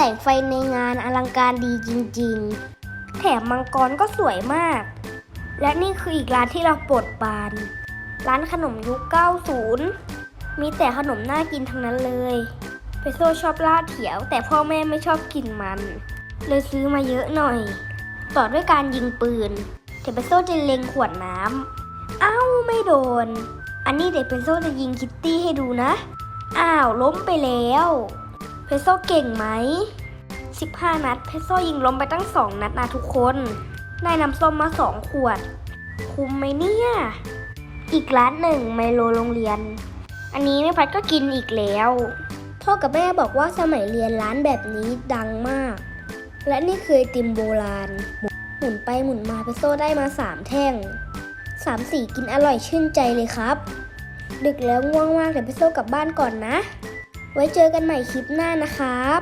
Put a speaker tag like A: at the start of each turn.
A: แสงไฟในงานอลังการดีจริงๆ แถมมังกรก็สวยมาก และนี่คืออีกร้านที่เราโปรดปาน ร้านขนมยุค 90 มีแต่ขนมน่ากินทั้งนั้นเลยเปโซชอบลาดเถียว แต่พ่อแม่ไม่ชอบกินมัน เลยซื้อมาเยอะหน่อย ต่อด้วยการยิงปืนเดเปโซจะเล็งขวดน้ำอ้าวไม่โดน อันนี้เดเปโซจะยิงคิตตี้ให้ดูนะ อ้าวล้มไปแล้ว เพโซเก่งไหม 15 นัด เพโซยิงล้มไปตั้ง 2 นัดนะทุกคนได้น้ำส้มมา 2 ขวด คุ้มไหมเนี่ย อีกร้านหนึ่งไมโลโรงเรียน อันนี้แม่พัดก็กินอีกแล้วพ่อกับแม่บอกว่าสมัยเรียนร้านแบบนี้ดังมาก และนี่คือติมโบราณ หมุนไปหมุนมาเพโซได้มา 3 แท่งสามสีกินอร่อยชื่นใจเลยครับ ดึกแล้วง่วงมากเดี๋ยวเพโซกลับบ้านก่อนนะ ไว้เจอกันใหม่คลิปหน้านะครับ